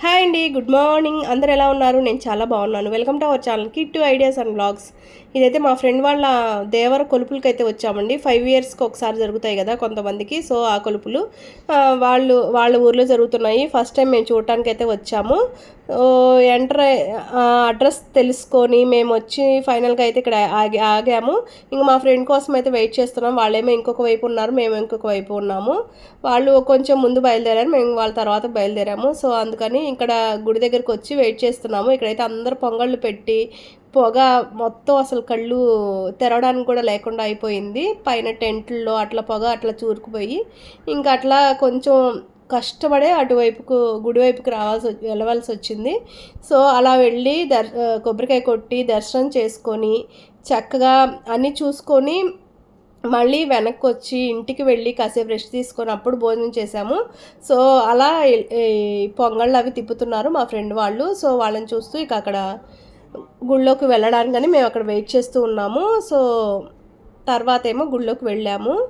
Hi అండి good morning. అందరు ఎలా ఉన్నారు? నేను చాలా బాగున్నాను. Welcome to our channel kit two ideas and blogs. ఇదైతే మా ఫ్రెండ్ వాళ్ళ దేవర కొలుపులకి అయితే వచ్చామండి. ఫైవ్ ఇయర్స్కి ఒకసారి జరుగుతాయి కదా కొంతమందికి. సో ఆ కొలుపులు వాళ్ళు వాళ్ళ ఊర్లో జరుగుతున్నాయి. ఫస్ట్ టైం మేము చూడటానికి అయితే వచ్చాము. ఎంటర్ అడ్రస్ తెలుసుకొని మేము వచ్చి ఫైనల్గా అయితే ఇక్కడ ఆగి ఆగాము. ఇంక మా ఫ్రెండ్ కోసం అయితే వెయిట్ చేస్తున్నాం. వాళ్ళేమో ఇంకొక వైపు ఉన్నారు మేము ఇంకొక వైపు ఉన్నాము. వాళ్ళు కొంచెం ముందు బయలుదేరారు. మేము వాళ్ళ తర్వాత బయలుదేరాము. సో అందుకని ఇక్కడ గుడి దగ్గరికి వచ్చి వెయిట్ చేస్తున్నాము. ఇక్కడైతే అందరు పొంగళ్ళు పెట్టి పొగ మొత్తం అసలు కళ్ళు తెరవడానికి కూడా లేకుండా అయిపోయింది. పైన టెంట్లో అట్లా పొగ అట్లా చూరుకుపోయి ఇంకా అట్లా కొంచెం కష్టపడే అటువైపుకు గుడివైపుకి రావాల్సి వెళ్ళవలసి వచ్చింది. సో అలా వెళ్ళి దర్ కొబ్బరికాయ కొట్టి దర్శనం చేసుకొని చక్కగా అన్నీ చూసుకొని మళ్ళీ వెనక్కి వచ్చి ఇంటికి వెళ్ళి కాసేపు రెస్ట్ తీసుకొని అప్పుడు భోజనం చేశాము. సో అలా ఈ- పొంగళ్ళు అవి తిప్పుతున్నారు మా ఫ్రెండ్ వాళ్ళు. సో వాళ్ళని చూస్తూ ఇక అక్కడ గుళ్ళోకి వెళ్ళడానికని మేము అక్కడ వెయిట్ చేస్తూ ఉన్నాము. సో తర్వాత ఏమో గుళ్ళోకి వెళ్ళాము.